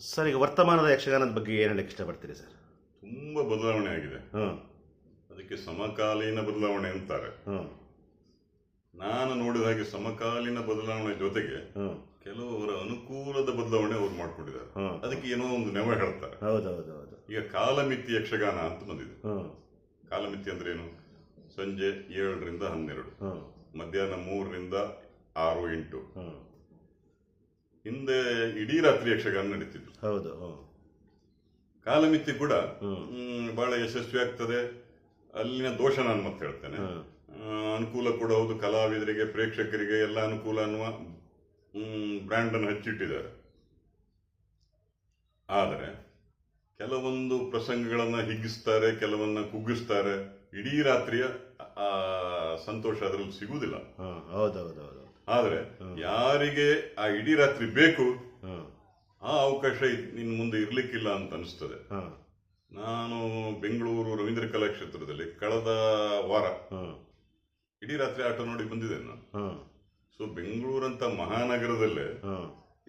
Sir ಈಗ ವರ್ತಮಾನದ ಯಕ್ಷಗಾನದ ಬಗ್ಗೆ ಏನು ಹೇಳಕ್ಕೆ ಇಷ್ಟಪಡ್ತೀರಿ ಸರ್? ತುಂಬ ಬದಲಾವಣೆ ಆಗಿದೆ. ಹಾಂ. ಅದಕ್ಕೆ ಸಮಕಾಲೀನ ಬದಲಾವಣೆ ಅಂತಾರೆ. ಹಾಂ. ನಾನು ನೋಡಿದ ಹಾಗೆ ಸಮಕಾಲೀನ ಬದಲಾವಣೆ ಜೊತೆಗೆ ಹಾಂ. ಕೆಲವರ ಅನುಕೂಲದ ಬದಲಾವಣೆ ಅವ್ರು ಮಾಡ್ಕೊಂಡಿದ್ದಾರೆ. ಹಾಂ. ಅದಕ್ಕೆ ಏನೋ ಒಂದು ನೆವ ಹೇಳ್ತಾರೆ. ಹೌದು ಹೌದು ಹೌದು ಈಗ ಕಾಲಮಿತಿ ಯಕ್ಷಗಾನ ಅಂತ ಬಂದಿದೆ. ಹಾಂ. ಕಾಲಮಿತಿ ಅಂದ್ರೆ ಏನು? ಸಂಜೆ ಏಳರಿಂದ ಹನ್ನೆರಡು ಹಾಂ. ಮಧ್ಯಾಹ್ನ ಮೂರರಿಂದ ಆರು ಎಂಟು. ಹಾಂ. ಹಿಂದೆ ಇಡೀ ರಾತ್ರಿ ಯಕ್ಷಗಾನ ನಡೀತಿದ್ರು ಹೌದು ಕಾಲಮಿತಿ ಕೂಡ ಬಹಳ ಯಶಸ್ವಿ ಆಗ್ತದೆ. ಅಲ್ಲಿನ ದೋಷ ನಾನು ಮತ್ತೆ ಹೇಳ್ತೇನೆ. ಅನುಕೂಲ ಕೂಡ ಹೌದು ಕಲಾವಿದರಿಗೆ ಪ್ರೇಕ್ಷಕರಿಗೆ ಎಲ್ಲ ಅನುಕೂಲ ಅನ್ನುವ ಬ್ರ್ಯಾಂಡ್ ಅನ್ನು ಹಚ್ಚಿಟ್ಟಿದ್ದಾರೆ. ಆದರೆ ಕೆಲವೊಂದು ಪ್ರಸಂಗಗಳನ್ನ ಹಿಗ್ಗಿಸ್ತಾರೆ ಕೆಲವನ್ನ ಕುಗ್ಗಿಸ್ತಾರೆ. ಇಡೀ ರಾತ್ರಿಯ ಆ ಸಂತೋಷ ಅದರಲ್ಲಿ ಸಿಗುವುದಿಲ್ಲ. ಆದ್ರೆ ಯಾರಿಗೆ ಆ ಇಡೀ ರಾತ್ರಿ ಬೇಕು ಆ ಅವಕಾಶ ನಿನ್ ಮುಂದೆ ಇರ್ಲಿಕ್ಕಿಲ್ಲ ಅಂತ ಅನಿಸ್ತದೆ. ನಾನು ಬೆಂಗಳೂರು ರವೀಂದ್ರ ಕಲಾಕ್ಷೇತ್ರದಲ್ಲಿ ಕಳೆದ ವಾರ ಇಡೀ ರಾತ್ರಿ ಆಟ ನೋಡಿ ಬಂದಿದ್ದೇನೆ ನಾನು. ಸೊ ಬೆಂಗಳೂರಂತ ಮಹಾನಗರದಲ್ಲೇ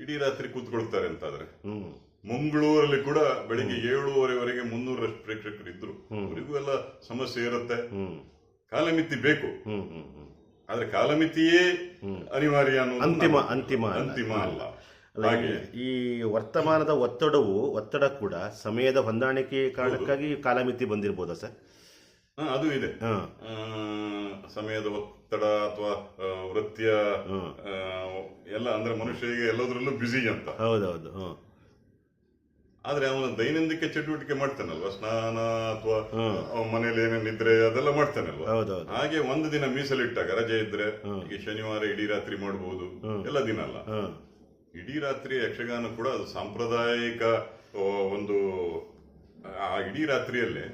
ಇಡೀ ರಾತ್ರಿ ಕೂತ್ಕೊಳ್ತಾರೆ ಅಂತಾದ್ರೆ ಮಂಗಳೂರಲ್ಲಿ ಕೂಡ ಬೆಳಿಗ್ಗೆ ಏಳುವರೆವರೆಗೆ ಮುನ್ನೂರಷ್ಟು ಪ್ರೇಕ್ಷಕರು ಇದ್ರು. ಅವರಿಗೂ ಎಲ್ಲ ಸಮಸ್ಯೆ ಇರುತ್ತೆ. ಕಾಲಮಿತಿ ಬೇಕು. ಆದ್ರೆ ಕಾಲಮಿತಿಯೇ. ಅನಿವಾರ್ಯ ಅಂತಿಮ ಅಂತಿಮ ಅಲ್ಲ. ಅಂತಿಮ ಅಲ್ಲ. ಹಾಗೆ. ಈ ವರ್ತಮಾನದ ಒತ್ತಡವು ಒತ್ತಡ ಕೂಡ ಸಮಯದ ಹೊಂದಾಣಿಕೆ ಕಾರಣಕ್ಕಾಗಿ ಕಾಲಮಿತಿ ಬಂದಿರ್ಬೋದಾ ಸರ್? ಅದು ಇದೆ. ಸಮಯದ ಒತ್ತಡ ಅಥವಾ ವೃತ್ತಿಯ. ಎಲ್ಲ ಅಂದ್ರೆ ಮನುಷ್ಯರಿಗೆ ಎಲ್ಲದರಲ್ಲೂ ಬ್ಯುಸಿ ಅಂತ. ಹೌದೌದು ಆದ್ರೆ ಅವನ ದೈನಂದಿಕ ಚಟುವಟಿಕೆ ಮಾಡ್ತಾನಲ್ವಾ? ಸ್ನಾನ ಅಥವಾ ಮನೇಲಿ ಏನೇನಿದ್ರೆ ಅದೆಲ್ಲ ಮಾಡ್ತಾನಲ್ವಾ? ಹಾಗೆ ಒಂದು ದಿನ ಮೀಸಲಿಟ್ಟಾಗ ರಜೆ ಇದ್ರೆ. ಈಗ ಶನಿವಾರ ಇಡೀ ರಾತ್ರಿ ಮಾಡಬಹುದು ಎಲ್ಲ ದಿನ ಅಲ್ಲ. ಇಡೀ ರಾತ್ರಿ ಯಕ್ಷಗಾನ ಕೂಡ ಅದು ಸಾಂಪ್ರದಾಯಿಕ ಒಂದು ಆ ಇಡೀ ರಾತ್ರಿಯಲ್ಲಿ.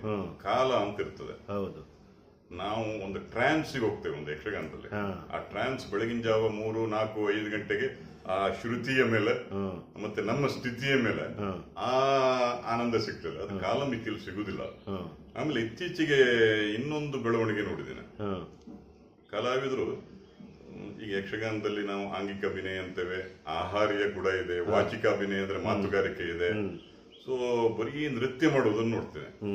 ಕಾಲ ಅಂತ ಇರ್ತದೆ. ಹೌದು. ನಾವು ಒಂದು ಟ್ರಾನ್ಸ್ಗೆ ಹೋಗ್ತೇವೆ ಒಂದು ಯಕ್ಷಗಾನದಲ್ಲಿ. ಆ ಟ್ರಾನ್ಸ್ ಬೆಳಗಿನ ಜಾವ ಮೂರು ನಾಲ್ಕು ಐದು ಗಂಟೆಗೆ ಆ ಶ್ರುತಿಯ ಮೇಲೆ ಮತ್ತೆ ನಮ್ಮ ಸ್ಥಿತಿಯ ಮೇಲೆ ಆ ಆನಂದ ಸಿಗ್ತದೆ. ಅದು ಕಾಲಮಿತಿಯಲ್ಲಿ ಸಿಗುದಿಲ್ಲ. ಆಮೇಲೆ ಇತ್ತೀಚೆಗೆ ಇನ್ನೊಂದು ಬೆಳವಣಿಗೆ ನೋಡಿದ್ದೇನೆ. ಹಾಂ. ಕಲಾವಿದರು ಈಗ ಯಕ್ಷಗಾನದಲ್ಲಿ ನಾವು ಆಂಗಿಕ ಅಭಿನಯ ಅಂತೇವೆ ಆಹಾರ್ಯ ಕೂಡ ಇದೆ ವಾಚಿಕ ಅಭಿನಯ ಅಂದ್ರೆ ಮಾತುಗಾರಿಕೆ ಇದೆ. ಸೊ ಬರೀ ನೃತ್ಯ ಮಾಡೋದನ್ನ ನೋಡ್ತೇನೆ.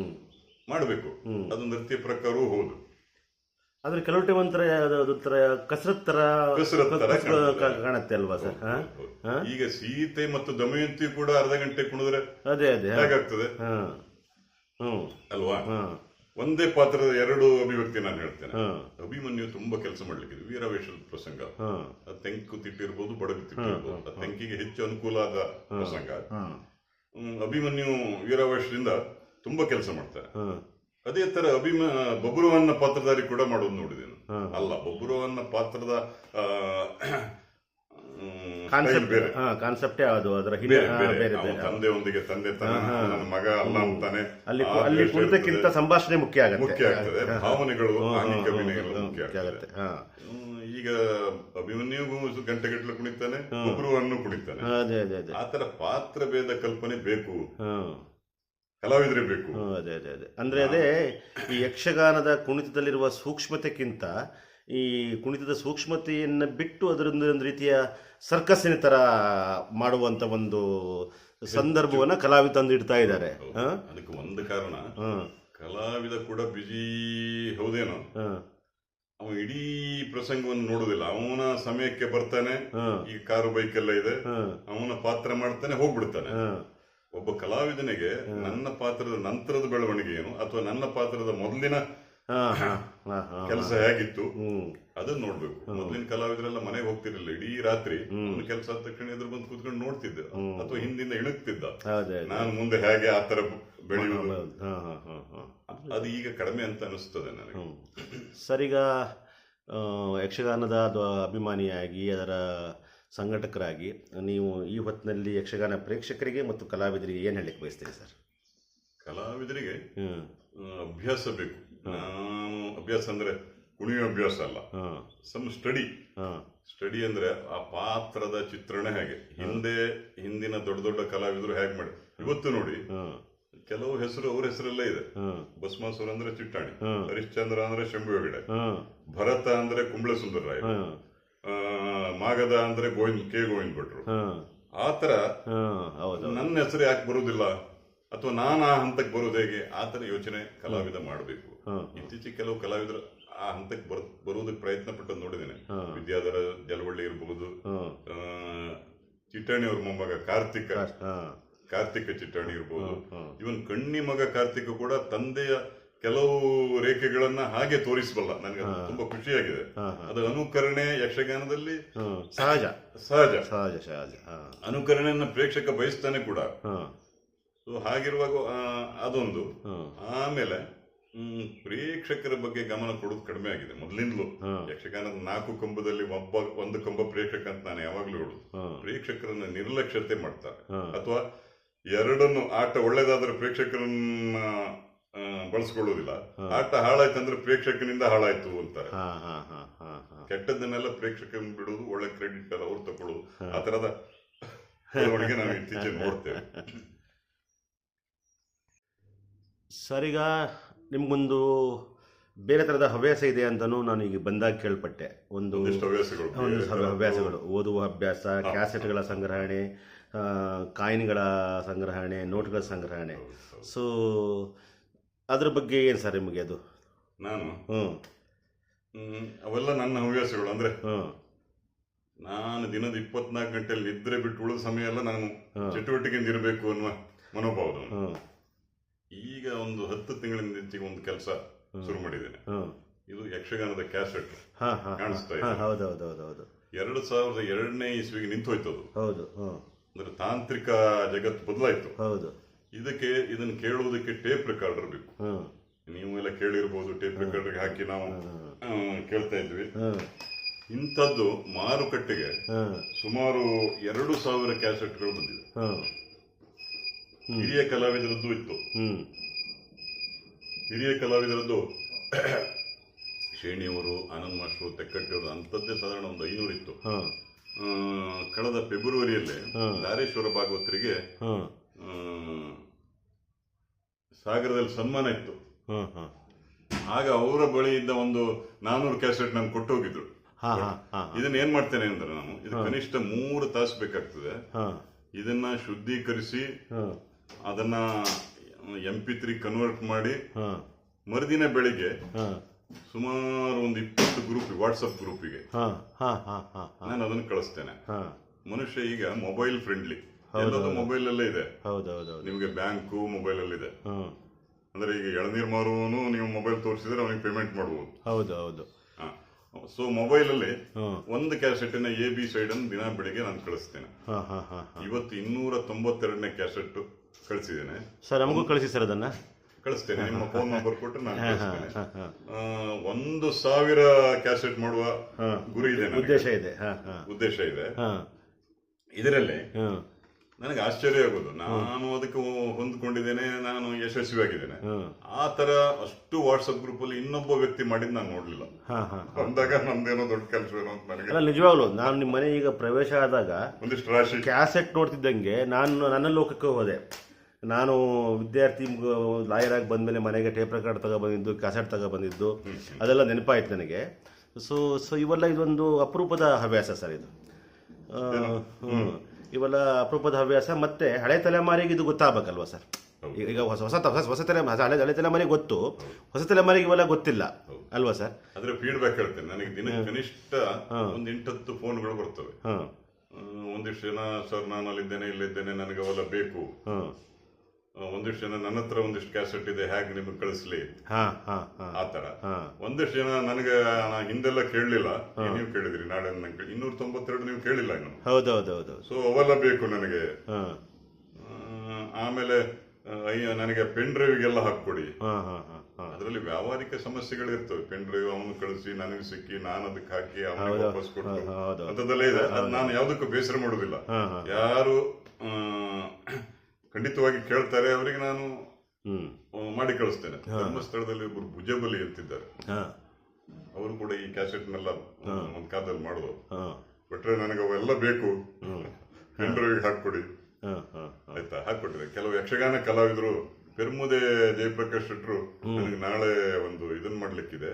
ಮಾಡಬೇಕು. ಅದು ನೃತ್ಯ ಪ್ರಕಾರವೂ ಹೌದು. ಆದ್ರೆ ಕೆಲವು ಟೈಮ್ ಒಂಥರ ಒಂಥರ ಕಸರತ್ ತರ ಕಸರತ್ ತರ ಕಸ- ಕಾಣುತ್ತೆ ಅಲ್ವಾ ಸರ್? ಈಗ ಸೀತೆ ಮತ್ತು ದಮಯಂತಿ ಕೂಡ ಅರ್ಧ ಗಂಟೆ ಕುಣಿದ್ರೆ ಅದೇ ಅದೇ. ಹೇಗಾಗ್ತದೆ? ಅಲ್ವಾ? ಒಂದೇ ಪಾತ್ರದ ಎರಡು ಅಭಿವ್ಯಕ್ತಿ ನಾನು ಹೇಳ್ತೇನೆ. ಅಭಿಮನ್ಯು ತುಂಬಾ ಕೆಲಸ ಮಾಡ್ಲಿಕ್ಕೆ ವೀರಾವೇಶದ ಪ್ರಸಂಗ. ತೆಂಕು ತಿಟ್ಟಿರ್ಬೋದು ಬಡಗು ತಿಟ್ಟಿರ್ಬೋದು. ತೆಂಕಿಗೆ ಹೆಚ್ಚು ಅನುಕೂಲ ಆದ ಪ್ರಸಂಗ ಅಭಿಮನ್ಯು ವೀರಾವೇಶದಿಂದ ತುಂಬಾ ಕೆಲಸ ಮಾಡ್ತಾರೆ. ಅದೇ ತರ ಅಭಿಮ ಬಬ್ರುವನ್ನ ಪಾತ್ರಧಾರಿ ಕೂಡ ಮಾಡೋದು ನೋಡಿದ್ದೇನೆ. ಅಲ್ಲ ಬಬ್ರುವನ್ನ ಪಾತ್ರದ ಕಾನ್ಸೆಪ್ಟ್ ಅದು ಅದರ ತಂದೆ ತಂದೆಯೊಂದಿಗೆ ತಂದೆ ತನ ನನ್ನ ಮಗ ಅಲ್ಲ ಅಂತಾನೆ ಅಲ್ಲಿ ಅಲ್ಲಿ ಕುಳಿತಕ್ಕಿಂತ ಸಂಭಾಷಣೆ ಮುಖ್ಯ ಆಗುತ್ತೆ. ಮುಖ್ಯ ಆಗ್ತದೆ. ಭಾವನೆಗಳು ಮುಖ್ಯ ಆಗುತ್ತೆ. ಈಗ ಅಭಿಮನ್ಯುಗೂ ಗಂಟೆಗಟ್ಟಲೆ ಕುಣಿತಾನೆ ಬಬ್ರುವನ್ನು ಕುಣಿತಾನೆ. ಆತರ ಪಾತ್ರ ಭೇದ ಕಲ್ಪನೆ ಬೇಕು. ಬೇಕು. ಹ್ಮ್, ಅದೇ ಅದೇ ಅದೇ. ಅಂದರೆ ಅದೇ ಈ ಯಕ್ಷಗಾನದ ಕುಣಿತದಲ್ಲಿರುವ ಸೂಕ್ಷ್ಮತೆಗಿಂತ ಈ ಕುಣಿತದ ಸೂಕ್ಷ್ಮತೆಯನ್ನು ಬಿಟ್ಟು ಅದರೊಂದು ಒಂದು ರೀತಿಯ ಸರ್ಕಸ್ಸಿನ ಥರ ಮಾಡುವಂಥ ಒಂದು ಸಂದರ್ಭವನ್ನು ಕಲಾವಿದ ತಂದು ಇಡ್ತಾ ಇದ್ದಾರೆ ಹಾ? ಅದಕ್ಕೆ ಒಂದು ಕಾರಣ ಹಾ. ಕಲಾವಿದ ಕೂಡ ಬಿಜಿ ಹೌದೇನೋ? ಅವನು ಅವ ಇಡೀ ಪ್ರಸಂಗವನ್ನು ನೋಡುದಿಲ್ಲ. ಅವನ ಸಮಯಕ್ಕೆ ಬರ್ತಾನೆ ಈ ಕಾರು ಬೈಕ್ ಎಲ್ಲ ಇದೆ ಅವನ ಪಾತ್ರ ಮಾಡ್ತಾನೆ ಹೋಗ್ಬಿಡ್ತಾನೆ. ಹಾ. ಒಬ್ಬ ಕಲಾವಿದನಿಗೆ ನನ್ನ ಪಾತ್ರದ ನಂತರದ ಬೆಳವಣಿಗೆ ಏನು? ಅಥವಾ ನನ್ನ ಪಾತ್ರದ ಮೊದಲಿನ ಕೆಲಸ ಹೇಗಿತ್ತು? ಅದನ್ನ ನೋಡ್ಬೇಕು. ಮೊದಲಿನ ಕಲಾವಿದರೆಲ್ಲ ಮನೆಗೆ ಹೋಗ್ತಿರ್ಲಿಲ್ಲ. ಇಡೀ ರಾತ್ರಿ ಕೆಲಸ ಆದ ತಕ್ಷಣ ಎದುರು ಬಂದು ಕೂತ್ಕೊಂಡು ನೋಡ್ತಿದ್ದ. ಅಥವಾ ಹಿಂದಿಂದ ಇಣುಕ್ತಿದ್ದ. ನಾನು ಮುಂದೆ ಹೇಗೆ ಆ ತರ ಬೆಳೆಯುವುದು? ಅದು ಈಗ ಕಡಿಮೆ ಅಂತ ಅನಿಸ್ತದೆ ನನಗೆ. ಸರಿಗ ಯಕ್ಷಗಾನದ ಅಥವಾ ಅಭಿಮಾನಿಯಾಗಿ ಅದರ ಸಂಘಟಕರಾಗಿ ನೀವು ಈ ಹೊತ್ತಿನಲ್ಲಿ ಯಕ್ಷಗಾನ ಪ್ರೇಕ್ಷಕರಿಗೆ ಮತ್ತು ಕಲಾವಿದರಿಗೆ ಏನು ಹೇಳಲಿಕ್ಕೆ ಬಯಸ್ತೀರಿ ಸರ್? ಕಲಾವಿದರಿಗೆ ಅಭ್ಯಾಸ ಬೇಕು. ನಾನು ಅಭ್ಯಾಸ ಅಂದ್ರೆ ಕುಣಿಯೋ ಅಭ್ಯಾಸ ಅಲ್ಲ. ಹಾಂ. Some study. ಹಾಂ. ಸ್ಟಡಿ ಅಂದ್ರೆ ಆ ಪಾತ್ರದ ಚಿತ್ರಣ ಹೇಗೆ. ಹಿಂದೆ ಹಿಂದಿನ ದೊಡ್ಡ ದೊಡ್ಡ ಕಲಾವಿದರು ಹೇಗೆ ಮಾಡಿ. ಇವತ್ತು ನೋಡಿ. ಹಾಂ. ಕೆಲವು ಹೆಸರು ಅವ್ರ ಹೆಸರಲ್ಲೇ ಇದೆ. ಹಾಂ. ಭಸ್ಮಾಸುರ ಅಂದ್ರೆ ಚಿಟ್ಟಾಣಿ. ಹರಿಶ್ಚಂದ್ರ ಅಂದ್ರೆ ಶಂಭು ಹೆಗಡೆ ಹಾಂ. ಭರತ ಅಂದ್ರೆ ಕುಂಬಳ ಸುಂದರ ರಾಯ್ ಆ, ಮಾಗದ ಅಂದ್ರೆ ಗೋವಿಂದ ಕೆ ಗೋವಿಂದ್ ಭಟ್ರು. ಆತರ ನನ್ನ ಹೆಸರು ಯಾಕೆ ಬರುವುದಿಲ್ಲ ಅಥವಾ ನಾನು ಆ ಹಂತಕ್ಕೆ ಬರೋದು ಹೇಗೆ? ಆತರ ತರ ಯೋಚನೆ ಕಲಾವಿದ ಮಾಡಬೇಕು. ಇತ್ತೀಚೆಗೆ ಕೆಲವು ಕಲಾವಿದರು ಆ ಹಂತಕ್ಕೆ ಬರ್ ಬರುವುದಕ್ಕೆ ಪ್ರಯತ್ನ ಪಟ್ಟು ನೋಡಿದ್ದೇನೆ ವಿದ್ಯಾಧರ ಜಲವಳ್ಳಿ ಇರಬಹುದು ಚಿಟ್ಟಣಿ ಆ, ಚಿಟ್ಟಾಣಿ ಅವ್ರ ಮೊಮ್ಮಗ ಕಾರ್ತಿಕ. ಹಾಂ. ಕಾರ್ತಿಕ ಚಿಟ್ಟಾಣಿ ಇರಬಹುದು ಇವನ್ ಕಣ್ಣಿ ಮಗ ಕಾರ್ತಿಕ ಕೂಡ ತಂದೆಯ ಕೆಲವು ರೇಖೆಗಳನ್ನ ಹಾಗೆ ತೋರಿಸಬಲ್ಲ. ನನಗೆ ತುಂಬಾ ಖುಷಿಯಾಗಿದೆ. ಅದು ಅನುಕರಣೆ ಯಕ್ಷಗಾನದಲ್ಲಿ ಸಹಜ. ಸಹಜ. ಸಹಜ ಸಹಜ. ಅನುಕರಣೆಯನ್ನ ಪ್ರೇಕ್ಷಕ ಬಯಸ್ತಾನೆ ಕೂಡ. ಸೊ ಹಾಗಿರುವಾಗ ಅದೊಂದು. ಆಮೇಲೆ ಹ್ಮ್, ಪ್ರೇಕ್ಷಕರ ಬಗ್ಗೆ ಗಮನ ಕೊಡೋದು ಕಡಿಮೆ ಆಗಿದೆ. ಮೊದಲಿಂದಲೂ ಯಕ್ಷಗಾನದ ನಾಲ್ಕು ಕಂಬದಲ್ಲಿ ಒಬ್ಬ ಒಂದು ಕಂಬ ಪ್ರೇಕ್ಷಕ ಅಂತ ನಾನು ಯಾವಾಗ್ಲೂ ಹೇಳುದು. ಪ್ರೇಕ್ಷಕರನ್ನ ನಿರ್ಲಕ್ಷ್ಯತೆ ಮಾಡ್ತಾರೆ. ಅಥವಾ ಎರಡನ್ನು ಆಟ ಒಳ್ಳೇದಾದ್ರೆ ಪ್ರೇಕ್ಷಕರನ್ನ ಬಳಸ್ಕೊಳ್ಳೋದಿಲ್ಲ. ಆಟ ಹಾಳಾಯ್ತಂದ್ರೆ ಪ್ರೇಕ್ಷಕನಿಂದ ಹಾಳಾಯ್ತು ಅಂತಾರೆ. ಹಾಂ ಹಾಂ ಹಾಂ ಹಾಂ ಹಾಂ. ಕೆಟ್ಟದನ್ನೆಲ್ಲ ಪ್ರೇಕ್ಷಕನ ಬಿಡುವುದು ಒಳ್ಳೆ ಕ್ರೆಡಿಟ್ ಎಲ್ಲ ಅವ್ರು ತಗೊಳ್ಳೋದು. ಆ ತರದ ಬೆಳವಣಿಗೆ ನಾವು ಇತ್ತೀಚೆಗೆ ನೋಡ್ತೇವೆ. ಸರ್ ಈಗ ನಿಮ್ಗೊಂದು ಬೇರೆ ಥರದ ಹವ್ಯಾಸ ಇದೆ ಅಂತಲೂ ನಾನು ಈಗ ಬಂದಾಗ ಕೇಳ್ಪಟ್ಟೆ. ಒಂದು ಹವ್ಯಾಸಗಳು ಹವ್ಯಾಸಗಳು. ಓದುವ ಅಭ್ಯಾಸ ಕ್ಯಾಸೆಟ್ಗಳ ಸಂಗ್ರಹಣೆ ಕಾಯಿನ್ಗಳ ಸಂಗ್ರಹಣೆ ನೋಟ್ಗಳ ಸಂಗ್ರಹಣೆ. ಸೊ ಅದ್ರ ಬಗ್ಗೆ ಏನು ಸರ್ ನಿಮಗೆ ಅದು? ನಾನು? ಹ್ಞೂ ಹ್ಮ್, ಅವೆಲ್ಲ ನನ್ನ ಹವ್ಯಾಸಗಳು. ಅಂದ್ರೆ ಹ್ಞೂ ನಾನು ದಿನದ ಇಪ್ಪತ್ನಾಲ್ಕು ಗಂಟೆಯಲ್ಲಿ ನಿದ್ರೆ ಬಿಟ್ಟು ಉಳಿದ ಸಮಯ ಎಲ್ಲ ನಾನು. ಚಟುವಟಿಕೆಯಿಂದ ಇರಬೇಕು ಅನ್ನುವ ಮನೋಭಾವ ಹ್ಞೂ ಈಗ ಒಂದು ಹತ್ತು ತಿಂಗಳಿಂದ ಒಂದು ಕೆಲಸ ಶುರು ಮಾಡಿದ್ದೇನೆ. ಹ್ಞೂ ಇದು ಯಕ್ಷಗಾನದ ಕ್ಯಾಸೆಟ್ ಹಾಂ ಹಾಂ ಕಾಣಿಸ್ತಾ ಇದೆ. ಹಾಂ ಹೌದು ಹೌದು ಹೌದು ಹೌದು. ಎರಡು ಸಾವಿರದ ಎರಡನೇ ಇಸ್ವಿಗೆ ನಿಂತು ಹೋಯ್ತು ಅದು. ಹೌದು ಹ್ಞೂ ಅಂದ್ರೆ ತಾಂತ್ರಿಕ ಜಗತ್ತು ಬದಲಾಯ್ತು. ಹೌದು. ಇದಕ್ಕೆ ಇದನ್ನು ಕೇಳುವುದಕ್ಕೆ ಟೇಪ್ ರೆಕಾರ್ಡರ್ ಬೇಕು ನೀವು ಎಲ್ಲ ಕೇಳಿರ್ಬೋದು ಟೇಪ್ ರೆಕಾರ್ಡರ್ ಹಾಕಿ ನಾವು ಕೇಳ್ತಾ ಇದ್ವಿ. ಇಂಥದ್ದು ಮಾರುಕಟ್ಟೆಗೆ ಹಾಂ. ಸುಮಾರು ಎರಡು ಸಾವಿರ ಕ್ಯಾಸೆಟ್ಗಳು ಬಂದಿವೆ ಹಾಂ. ಹಿರಿಯ ಕಲಾವಿದರದ್ದು ಇತ್ತು. ಹಿರಿಯ ಕಲಾವಿದರದ್ದು ಶೇಣಿಯವರು ಆನಂದ್ ಮಾಸ್ಟ್ರು ತೆಕ್ಕಟ್ಟಿಯವರು ಅಂಥದ್ದೇ ಸಾಧಾರಣ ಒಂದು ಐನೂರು ಇತ್ತು. ಹಾಂ. ಕಳೆದ ಫೆಬ್ರವರಿಯಲ್ಲಿ ಧಾರೇಶ್ವರ ದಾರೇಶ್ವರ ಭಾಗವತರಿಗೆ ಸಾಗರದಲ್ಲಿ ಸನ್ಮಾನ ಇತ್ತು. ಹಾಂ ಹಾಂ. ಆಗ ಅವರ ಬಳಿ ಇದ್ದ ಒಂದು ನಾನೂರು ಕ್ಯಾಸೆಟ್ ನಮ್ಗೆ ಕೊಟ್ಟು ಹೋಗಿದ್ರು. ಹಾಂ ಹಾಂ ಹಾಂ ಇದನ್ನ ಏನ್ ಮಾಡ್ತೇನೆ ಅಂದ್ರೆ ನಾನು ಇದು ಕನಿಷ್ಠ ಮೂರು ತಾಸು ಬೇಕಾಗ್ತದೆ. ಹಾ. ಇದನ್ನ ಶುದ್ಧೀಕರಿಸಿ ಹಾಂ. ಅದನ್ನ ಎಂ ಪಿ ತ್ರೀ ಕನ್ವರ್ಟ್ ಮಾಡಿ ಹಾ. ಮರುದಿನ ಬೆಳಿಗ್ಗೆ ಹಾಂ. ಸುಮಾರು ಒಂದು ಇಪ್ಪತ್ತು ಗ್ರೂಪ್ ವಾಟ್ಸಪ್ ಗ್ರೂಪಿಗೆ ಹಾ ಹಾಂ ಹಾಂ ಹಾಂ ಹಾಂ. ನಾನು ಅದನ್ನು ಕಳಿಸ್ತೇನೆ. ಹಾ. ಮನುಷ್ಯ ಈಗ ಮೊಬೈಲ್ ಫ್ರೆಂಡ್ಲಿ ಎಲ್ಲದೂ ಮೊಬೈಲ್ ಅಲ್ಲೇ ಇದೆ. ಹೌದು ಹೌದು. ಹೌದು ನಿಮಗೆ ಬ್ಯಾಂಕು ಮೊಬೈಲ್ ಅಲ್ಲಿ ಇದೆ. ಅಂದ್ರೆ ಈಗ ಎಳನೀರ್ ಮಾರುವನು ನೀವು ಮೊಬೈಲ್ ತೋರಿಸಿದ್ರೆ ಅವನಿಗೆ ಪೇಮೆಂಟ್ ಮಾಡಬಹುದು ಹೌದು ಹೌದು. ಸೊ ಮೊಬೈಲ್ ಅಲ್ಲಿ ಒಂದು ಕ್ಯಾಸೆಟಿನ ಎ ಬಿ ಸೈಡ್ ಅನ್ನು ದಿನ ಬೆಳಿಗ್ಗೆ ನಾನು ಕಳಿಸ್ತೇನೆ. ಹಾಂ ಹಾಂ ಹಾಂ ಹಾಂ. ಇವತ್ತು ಇನ್ನೂರ ತೊಂಬತ್ತೆರಡನೇ ಕ್ಯಾಸೆಟ್ ಕಳಿಸಿದ್ದೇನೆ. ಸರ್ ನಮಗೂ ಕಳಿಸಿ ಸರ್ ಅದನ್ನ. ಕಳಿಸ್ತೇನೆ. ನಿಮ್ಮ ಫೋನ್ ನಂಬರ್ ಕೊಟ್ಟು ನಾನು ಕಳಿಸ್ತೇನೆ. ಒಂದು ಸಾವಿರ ಕ್ಯಾಸೆಟ್ ಮಾಡುವ ಗುರಿ ಇದೆ ಉದ್ದೇಶ ಇದೆ. ಹಾಂ ಹಾಂ. ಉದ್ದೇಶ ಇದೆ. ಇದರಲ್ಲಿ ಹಾಂ. ನನಗೆ ಆಶ್ಚರ್ಯ ಆಗೋದು. ನಾನು ಅದಕ್ಕೆ ಹೊಂದ್ಕೊಂಡಿದ್ದೇನೆ ನಾನು ಯಶಸ್ವಿಯಾಗಿದ್ದೇನೆ. ಆ ತರ ಅಷ್ಟು ವಾಟ್ಸ್ಆಪ್ ಗ್ರೂಪ್ ಅಲ್ಲಿ ಇನ್ನೊಬ್ಬ ವ್ಯಕ್ತಿ ಮಾಡಿದ್ ನಾನು ನೋಡ್ಲಿಲ್ಲ. ಹಾಂ ಹಾಂ ಬಂದಾಗ ನಂದೇನೋ ದೊಡ್ಡ ಕೆಲಸ ಅಂತ ನನಗೆ ಅಲ್ಲ ನಿಜವಾಗ್ಲು ನಾನು ನಿಮ್ಮ ಮನೆ ಈಗ ಪ್ರವೇಶ ಆದಾಗ ಒಂದಿಷ್ಟು ರಾಶಿ. ಕ್ಯಾಸೆಟ್ ನೋಡ್ತಿದ್ದಂಗೆ ನಾನು ನನ್ನ ಲೋಕಕ್ಕೆ ಹೋದೆ. ನಾನು ವಿದ್ಯಾರ್ಥಿ ಲಾಯರ್ ಆಗಿ ಬಂದಮೇಲೆ ಮನೆಗೆ ಟೇಪ್ ರೆಕಾರ್ಡ್ ತಗೊಬಂದಿದ್ದು ಕ್ಯಾಸೆಟ್ ತಗೊಬಂದಿದ್ದು ಅದೆಲ್ಲ ನೆನಪಾಯ್ತು ನನಗೆ. ಸೊ ಸೊ ಇವೆಲ್ಲ ಇದೊಂದು ಅಪರೂಪದ ಹವ್ಯಾಸ ಸರ್ ಇದು. ಇವೆಲ್ಲ ಅಪರೂಪದ ಹವ್ಯಾಸ. ಮತ್ತೆ ಹಳೆ ತಲೆಮಾರಿಗೆ ಇದು ಗೊತ್ತಾಗಬೇಕಲ್ವ ಸರ್? ಈಗ ಹೊಸ ಹೊಸ ಹೊಸ ಹೊಸ ತಲೆ ಹಳೆ ಹಳೆ ತಲೆಮಾರಿಗೆ ಗೊತ್ತು. ಹೊಸ ತಲೆಮಾರಿಗೆ ಇವೆಲ್ಲ ಗೊತ್ತಿಲ್ಲ. ಅಲ್ವಾ ಸರ್? ಅದ್ರ ಫೀಡ್ಬ್ಯಾಕ್ ಹೇಳ್ತೇನೆ. ನನಗೆ ದಿನ ಕನಿಷ್ಠ ಒಂದ್ ಎಂಟತ್ತು ಫೋನ್ಗಳು ಬರ್ತವೆ. ಒಂದಿಷ್ಟು ಜನ ಸರ್ ನಾನು ಅಲ್ಲಿದ್ದೇನೆ ಇಲ್ಲಿದ್ದೇನೆ ನನಗೆ ಅವೆಲ್ಲ ಬೇಕು. ಒಂದಿಷ್ಟು ಜನ ನನ್ನ ಹತ್ರ ಒಂದಿಷ್ಟು ಕ್ಯಾಸೆಟ್ ಇದೆ ಹೇಗೆ ನಿಮಗೆ ಕಳಿಸ್ಲಿ? ಆತರ ಹಾಂ ಹಾಂ. ಆ ತರ ಒಂದಿಷ್ಟು ಜನ ನನಗೆ ಹಿಂದೆಲ್ಲ ಕೇಳಲಿಲ್ಲ. ನೀವು ಕೇಳಿದ್ರಿ? ನಾಳೆ ಇನ್ನೂರ ತೊಂಬತ್ತೆರಡು ನೀವು ಕೇಳಿಲ್ಲ ಇನ್ನು. ಹೌದು ಹೌದು ಹೌದು ಸೊ ಅವೆಲ್ಲ ಬೇಕು ನನಗೆ. ಆಮೇಲೆ ಅಯ್ಯ ನನಗೆ ಪೆನ್ ಡ್ರೈವ್ಗೆಲ್ಲ ಹಾಕ್ಕೊಡಿ. ಹಾಂ ಹಾಂ ಹಾಂ ಹಾಂ. ಅದರಲ್ಲಿ ವ್ಯಾವಹಾರಿಕ ಸಮಸ್ಯೆಗಳು ಇರ್ತವೆ ಪೆನ್ ಡ್ರೈವ್ ಅವನು ಕಳಿಸಿ ನನಗೆ ಸಿಕ್ಕಿ ನಾನು ಅದಕ್ಕೆ ಹಾಕಿ ಅವನಿಗೆ ವಾಪಸ್ ಕೊಟ್ಟು. ಹೌದು. ಇದೆ. ಅದು ನಾನು ಯಾವುದಕ್ಕೂ ಬೇಸರ ಮಾಡುದಿಲ್ಲ. ಯಾರು ಖಂಡಿತವಾಗಿ ಕೇಳ್ತಾರೆ ಅವರಿಗೆ ನಾನು ಮಾಡಿ ಕಳಿಸ್ತೇನೆ. ಧರ್ಮಸ್ಥಳದಲ್ಲಿ ಒಬ್ಬರು ಭುಜಬಲಿ ಅಂತಿದ್ದಾರೆ. ಅವರು ಕೂಡ ಈ ಕ್ಯಾಸೆಟ್ನೆಲ್ಲ ಒಂದು ಕಾದಲ್ಲಿ ಮಾಡುದು ಹಾಂ. ಬಿಟ್ರೆ ನನಗೆ ಅವೆಲ್ಲ ಬೇಕು. ಇಂಟರ್ವ್ಯೂಗೆ ಹಾಕ್ಕೊಡಿ. ಹಾಂ ಹಾಂ ಆಯ್ತಾ? ಹಾಕ್ಕೊಟ್ಟಿದೆ ಕೆಲವು ಯಕ್ಷಗಾನ ಕಲಾವಿದರು ಪೆರ್ಮುದೆ ಜಯಪ್ರಕಾಶ್ ಶೆಟ್ರು ನನಗೆ ನಾಳೆ ಒಂದು ಇದನ್ ಮಾಡ್ಲಿಕ್ಕಿದೆ.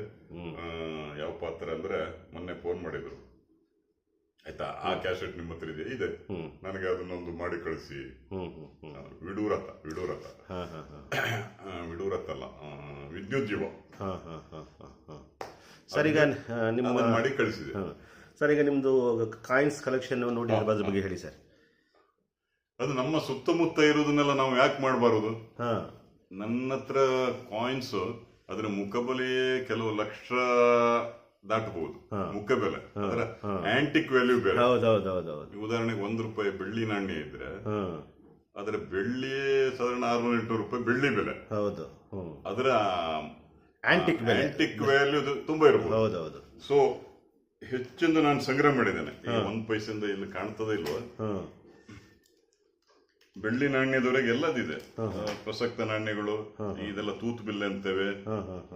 ಯಾವ ಪಾತ್ರ ಅಂದ್ರೆ ಮೊನ್ನೆ ಫೋನ್ ಮಾಡಿದ್ರು. ಆಯ್ತಾ? ಆ ಕ್ಯಾಸೆಟ್ ನಿಮ್ಮ ಹತ್ರ ಇದೆ. ಇದೆ. ನನಗೆ ಅದನ್ನೊಂದು ಮಾಡಿ ಕಳಿಸಿ. ವಿಡೂರಥ ವಿಡೂರಥ. ವಿಡೂರಥ ಅಲ್ಲ ವಿದ್ಯುತ್ ಜೀವ. ಹಾ ಹಾ ಹಾ ಹಾ ಹಾ. ಸರ್ ಈಗ ನಿಮ್ಮ ಮಾಡಿ ಕಳಿಸಿದೆ. ಸರ್ ಈಗ ನಿಮ್ಮದು ಕಾಯಿನ್ಸ್ ಕಲೆಕ್ಷನ್ ನೋಡಿ ಅದ್ರ ಬಗ್ಗೆ ಹೇಳಿ ಸರ್. ಅದು ನಮ್ಮ ಸುತ್ತಮುತ್ತ ಇರೋದನ್ನೆಲ್ಲ ನಾವು ಯಾಕೆ ಮಾಡಬಾರದು? ಹಾ. ನನ್ನ ಹತ್ರ ಕಾಯಿನ್ಸ್ ಅದರ ಮುಖಬಲಿಯೇ ಕೆಲವು ಲಕ್ಷ ದಾಟಬಹುದು ಮುಖಬೆಲೆ ಅದರ ಆಂಟಿಕ್ ವ್ಯಾಲ್ಯೂ ಬೆಲೆ. ಉದಾಹರಣೆಗೆ ಒಂದು ರೂಪಾಯಿ ಬೆಳ್ಳಿ ನಾಣ್ಯ ಇದ್ರೆ ಅದರ ಬೆಳ್ಳಿ ಸಾಧಾರಣ ಆರ್ನೂರ ಎಂಟುನೂರು ರೂಪಾಯಿ ಬೆಳ್ಳಿ ಬೆಲೆ. ಹೌದು. ಅದರ ಆಂಟಿಕ್ ಬೆಲೆ. ಆಂಟಿಕ್ ವ್ಯಾಲ್ಯೂ ತುಂಬಾ ಇರಬಹುದು ಹೌದು ಹೌದು ಸೊ ಹೆಚ್ಚಿಂದು ನಾನು ಸಂಗ್ರಹ ಮಾಡಿದ್ದೇನೆ. ಒಂದ್ ಪೈಸೆಯಿಂದ ಇಲ್ಲಿ ಕಾಣ್ತದೆ ಇಲ್ವಾ? ಬೆಳ್ಳಿ ನಾಣ್ಯದವರೆಗೆ ಎಲ್ಲದಿದೆ. ಪ್ರಸಕ್ತ ನಾಣ್ಯಗಳು ಇದೆಲ್ಲ ತೂತ್ ಬಿಲ್ ಅಂತೇವೆ.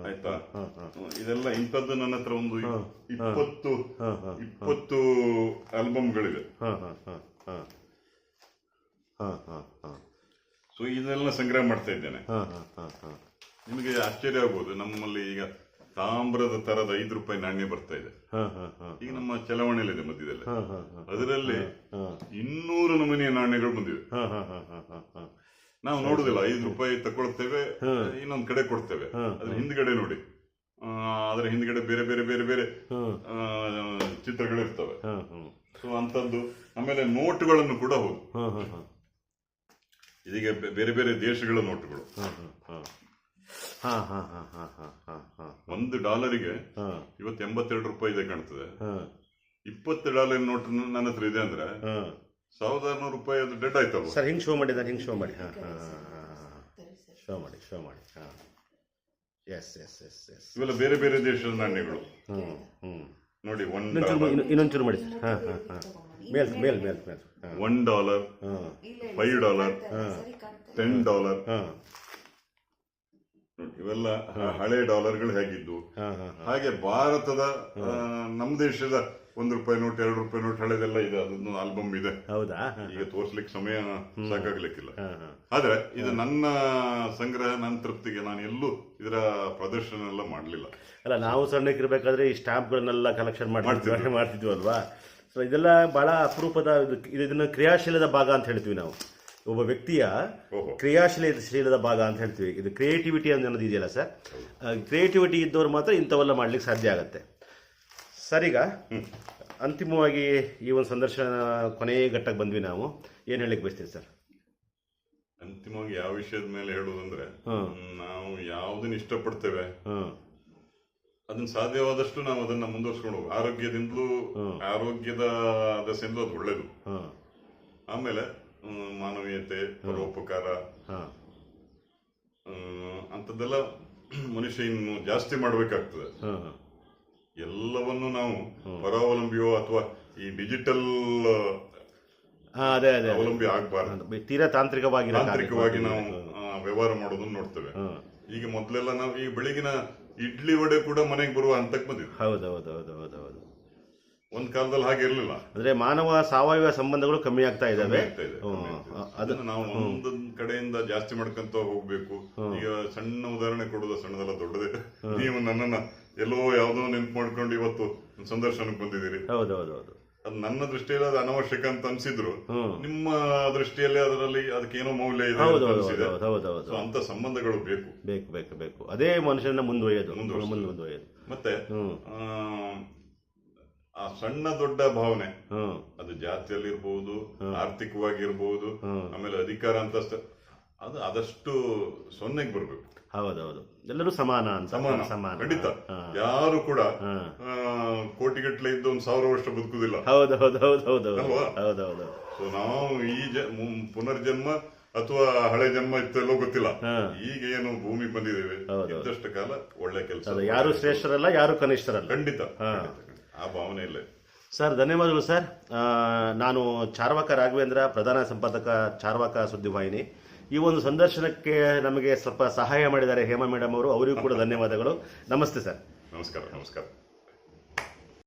ಆಯ್ತಾ? ಇದೆಲ್ಲ ಇಂಥದ್ದು ನನ್ನ ಹತ್ರ ಒಂದು ಇಪ್ಪತ್ತು ಇಪ್ಪತ್ತು ಆಲ್ಬಮ್ಗಳಿವೆ ಸೊ ಇದೆಲ್ಲ ಸಂಗ್ರಹ ಮಾಡ್ತಾ ಇದ್ದೇನೆ. ನಿಮಗೆ ಆಶ್ಚರ್ಯ ಆಗ್ಬೋದು. ನಮ್ಮಲ್ಲಿ ಈಗ ತಾಮ್ರದ ತರದ ಐದು ರೂಪಾಯಿ ನಾಣ್ಯ ಬರ್ತಾ ಇದೆ. ಹಾ ಹಾ ಹಾ ಈಗ ನಮ್ಮ ಚಲಾವಣೆಯಲ್ಲಿದೆ ಮಧ್ಯದಲ್ಲಿ. ಹಾ ಹಾ ಹಾ. ಅದರಲ್ಲಿ ಇನ್ನೂರು ನಮೂನೆಯ ನಾಣ್ಯಗಳು ಬಂದಿವೆ. ನಾವು ನೋಡುದಿಲ್ಲ ಐದು ರೂಪಾಯಿ ತಗೊಳ್ತೇವೆ ಇನ್ನೊಂದ್ ಕಡೆ ಕೊಡ್ತೇವೆ. ಅದ್ರ ಹಿಂದ್ಗಡೆ ನೋಡಿ. ಅದರ ಹಿಂದ್ಗಡೆ ಬೇರೆ ಬೇರೆ ಬೇರೆ ಬೇರೆ ಚಿತ್ರಗಳಿರ್ತವೆ ಸೊ ಅಂತದ್ದು ಆಮೇಲೆ ನೋಟುಗಳನ್ನು ಕೂಡ ಹೌದು. ಹಾ ಹಾ ಹಾ. ಇದೀಗ ಬೇರೆ ಬೇರೆ ದೇಶಗಳ ನೋಟುಗಳು. ಒಂದು ಡಾಲರಿಗೆ ಹಾ ಇವತ್ತು ಎಂಬತ್ತೆರಡು ರೂಪಾಯಿ ಇದೆ ಕಾಣ್ತದೆ ಹಾ ಇಪ್ಪತ್ತು ಡಾಲರ್ ನೋಟ್ ನನ್ನ ಹತ್ರ ಇದೆ ಅಂದ್ರೆ ಹಾ ಸಾವಿರದ ಆರ್ನೂರು ರೂಪಾಯಿ ಅದು ಡೆಡ್ ಆಯ್ತಾವ ಸರ್ ಹಿಂಗೆ ಶೋ ಮಾಡಿದ್ದಾರೆ ಹಿಂಗೆ ಶೋ ಮಾಡಿ ಹಾಂ ಹಾಂ ಶೋ ಮಾಡಿ ಶೋ ಮಾಡಿ ಹಾಂ ಎಸ್ ಎಸ್ ಎಸ್ ಎಸ್ ಇವೆಲ್ಲ ಬೇರೆ ಬೇರೆ ದೇಶದ ನಾಣ್ಯಗಳು ಹ್ಞೂ ಹ್ಞೂ ನೋಡಿ ಒನ್ ಇನ್ನೊಂಚೂರು ಇನ್ನು- ಇನ್ನೊಂಚೂರು ಮಾಡಿ ಸರ್ ಹಾಂ ಹಾಂ ಹಾಂ ಮೇಲ್ ಮೇಲ್ ಮೇಲ್ ಮೇಲ್ ಹಾಂ ಒನ್ ಡಾಲರ್ ಹಾಂ ಫೈವ್ ಡಾಲರ್ ಟೆನ್ ಡಾಲರ್ ಹಾಂ ಇವೆಲ್ಲ ಹಳೆ ಡಾಲರ್ಗಳು ಹೇಗಿದ್ದು ಹಾಗೆ ಭಾರತದ ನಮ್ಮ ದೇಶದ ಒಂದು ರೂಪಾಯಿ ನೋಟ್ ಎರಡು ರೂಪಾಯಿ ನೋಟ್ ಹಳೆದೆಲ್ಲ ಇದೆ ಅದೊಂದು ಆಲ್ಬಮ್ ಇದೆ. ಹೌದಾ? ಈಗ ತೋರ್ಸ್ಲಿಕ್ಕೆ ಸಮಯ ಸಾಕಾಗ್ಲಿಕ್ಕಿಲ್ಲ. ಆದ್ರೆ ಇದು ನನ್ನ ಸಂಗ್ರಹ ನನ್ನ ತೃಪ್ತಿಗೆ ನಾನು ಎಲ್ಲೂ ಇದರ ಪ್ರದರ್ಶನ ಎಲ್ಲ ಮಾಡಲಿಲ್ಲ. ಅಲ್ಲ ನಾವು ಸಣ್ಣಕ್ಕಿರ್ಬೇಕಾದ್ರೆ ಈ ಸ್ಟಾಂಪ್ಗಳನ್ನೆಲ್ಲ ಕಲೆಕ್ಷನ್ ಮಾಡ್ತಿದ್ವಿ ಮಾಡ್ತಿದ್ವಿ. ಅಲ್ವಾ? ಸೊ ಇದೆಲ್ಲ ಬಹಳ ಅಪರೂಪದ ಇದು ಇದು- ಇದನ್ನ ಕ್ರಿಯಾಶೀಲದ ಭಾಗ ಅಂತ ಹೇಳ್ತೀವಿ ನಾವು. ಒಬ್ಬ ವ್ಯಕ್ತಿಯ ಕ್ರಿಯಾಶೀಲತೆ ಕ್ರಿಯಾಶೀಲ ಶೀಲದ ಭಾಗ ಅಂತ ಹೇಳ್ತೀವಿ. ಇದು ಕ್ರಿಯೇಟಿವಿಟಿ ಅನ್ನೋದು ಇದೆಯಲ್ಲ ಸರ್? ಕ್ರಿಯೇಟಿವಿಟಿ ಇದ್ದವ್ರು ಮಾತ್ರ ಇಂಥವೆಲ್ಲ ಮಾಡ್ಲಿಕ್ಕೆ ಸಾಧ್ಯ ಆಗುತ್ತೆ. ಸರಿಗ ಅಂತಿಮವಾಗಿ ಈ ಒಂದು ಸಂದರ್ಶನ ಕೊನೆಯ ಘಟ್ಟಕ್ಕೆ ಬಂದ್ವಿ ನಾವು. ಏನು ಹೇಳಲಿಕ್ಕೆ ಬಯಸ್ತೀವಿ ಸರ್? ಅಂತಿಮವಾಗಿ ಯಾವ ವಿಷಯದ ಮೇಲೆ ಹೇಳುವುದಂದ್ರೆ ನಾವು ಯಾವುದನ್ನ ಇಷ್ಟಪಡ್ತೇವೆ ಹಾಂ. ಅದನ್ನ ಸಾಧ್ಯವಾದಷ್ಟು ನಾವು ಅದನ್ನ ಮುಂದುವರ್ಸ್ಕೊಂಡು ಆರೋಗ್ಯದಿಂದಲೂ ಆರೋಗ್ಯದ ದಸೆಯಿಂದ ಅದು ಒಳ್ಳೇದು. ಆಮೇಲೆ ಮಾನವೀಯತೆ ಪರೋಪಕಾರ. ಅಂಥದ್ದೆಲ್ಲ ಮನುಷ್ಯ ಇನ್ನು ಜಾಸ್ತಿ ಮಾಡಬೇಕಾಗ್ತದೆ. ಎಲ್ಲವನ್ನು ನಾವು ಪರಾವಲಂಬಿಯೋ ಅಥವಾ ಈ ಡಿಜಿಟಲ್ ಅದೇ ಅದೇ ಅವಲಂಬಿ ಆಗಬಾರ್ದು. ತೀರಾ ತಾಂತ್ರಿಕವಾಗಿ ತಾಂತ್ರಿಕವಾಗಿ ನಾವು ವ್ಯವಹಾರ ಮಾಡೋದನ್ನ ನೋಡ್ತೇವೆ. ಈಗ ಮೊದಲೆಲ್ಲ ನಾವು ಈ ಬೆಳಗಿನ ಇಡ್ಲಿ ವಡೆ ಕೂಡ ಮನೆಗೆ ಬರುವ ಹಂತಕ್ಕೆ ಬಂದಿದೆ ಹೌದೌದು ಹೌದು ಹೌದು ಹೌದು ಹೌದು. ಒಂದ್ ಕಾಲದಲ್ಲಿ ಹಾಗೆ ಇರಲಿಲ್ಲ. ಅಂದ್ರೆ ಮಾನವ ಸಾವಯವ ಸಂಬಂಧಗಳು ಕಮ್ಮಿ ಆಗ್ತಾ ಇದಾವೆ. ಅದನ್ನ ನಾವು ಒಂದೊಂದ್ ಕಡೆಯಿಂದ ಜಾಸ್ತಿ ಮಾಡ್ಕೊಂತ ಹೋಗ್ಬೇಕು. ಈಗ ಸಣ್ಣ ಉದಾಹರಣೆ ಕೊಡುದ ಸಣ್ಣದಲ್ಲ ದೊಡ್ಡದೇ. ನೀವು ನನ್ನನ್ನ ಎಲ್ಲೋ ಯಾವ್ದೋ ನೆನ್ಪು ಮಾಡ್ಕೊಂಡು ಇವತ್ತು ಸಂದರ್ಶನಕ್ಕೆ ಬಂದಿದ್ದೀರಿ. ಹೌದು ಹೌದು ಹೌದು. ಅದು ನನ್ನ ದೃಷ್ಟಿಯಲ್ಲಿ ಅದು ಅನವಶ್ಯಕ ಅಂತ ಅನ್ಸಿದ್ರು. ನಿಮ್ಮ ದೃಷ್ಟಿಯಲ್ಲಿ ಅದರಲ್ಲಿ ಅದಕ್ಕೆ ಏನೋ ಮೌಲ್ಯ ಇದೆ ಅಂತ ಸಂಬಂಧಗಳು ಬೇಕು. ಬೇಕು ಬೇಕು ಬೇಕು. ಅದೇ ಮನುಷ್ಯನ ಮುಂದುವರಿಯೋದು. ಮುಂದುವರಿಯೋದು. ಮತ್ತೆ ಆ, ಸಣ್ಣ ದೊಡ್ಡ ಭಾವನೆ. ಅದು ಜಾತಿಯಲ್ಲಿ ಇರಬಹುದು ಆರ್ಥಿಕವಾಗಿ ಇರ್ಬಹುದು ಹ್ಮ್. ಆಮೇಲೆ ಅಧಿಕಾರ ಅಂತಸ್ತು ಅದು ಆದಷ್ಟು ಸೊನ್ನೆಗೆ ಬರ್ಬೇಕು. ಹೌದೌದು. ಹೌದು ಎಲ್ಲರೂ ಸಮಾನ ಅಂತ. ಸಮಾನ. ಸಮಾನ. ಖಂಡಿತ. ಯಾರು ಕೂಡ ಕೋಟಿಗಟ್ಟಲೆ ಇದ್ದು ಒಂದು ಸಾವಿರ ವರ್ಷ ಬದುಕುದಿಲ್ಲ. ಹೌದು ಹೌದು ಹೌದು ಹೌದು ಹೌದು ಅಲ್ವಾ? ಹೌದು ಹೌದು ಸೊ ನಾವು ಈ ಜ ಪುನರ್ಜನ್ಮ ಅಥವಾ ಹಳೆ ಜನ್ಮ ಇತ್ತೆಲ್ಲೋ ಗೊತ್ತಿಲ್ಲ. ಈಗ ಏನು ಭೂಮಿ ಬಂದಿದ್ದೇವೆ. ಇದ್ದಷ್ಟು ಕಾಲ ಒಳ್ಳೆ ಕೆಲಸ. ಯಾರು ಶ್ರೇಷ್ಠರಲ್ಲ ಯಾರು ಕನಿಷ್ಠರಲ್ಲ. ಖಂಡಿತ. ಆ ಭಾವನೆ ಇಲ್ಲ. ಸರ್ ಧನ್ಯವಾದಗಳು ಸರ್. ನಾನು ಚಾರ್ವಾಕ ರಾಘವೇಂದ್ರ ಪ್ರಧಾನ ಸಂಪಾದಕ ಚಾರ್ವಾಕ ಸುದ್ದಿವಾಹಿನಿ. ಈ ಒಂದು ಸಂದರ್ಶನಕ್ಕೆ ನಮಗೆ ಸ್ವಲ್ಪ ಸಹಾಯ ಮಾಡಿದ್ದಾರೆ ಹೇಮಾ ಮೇಡಮ್ ಅವರು. ಅವರಿಗೂ ಕೂಡ ಧನ್ಯವಾದಗಳು. ನಮಸ್ತೆ ಸರ್. ನಮಸ್ಕಾರ ನಮಸ್ಕಾರ.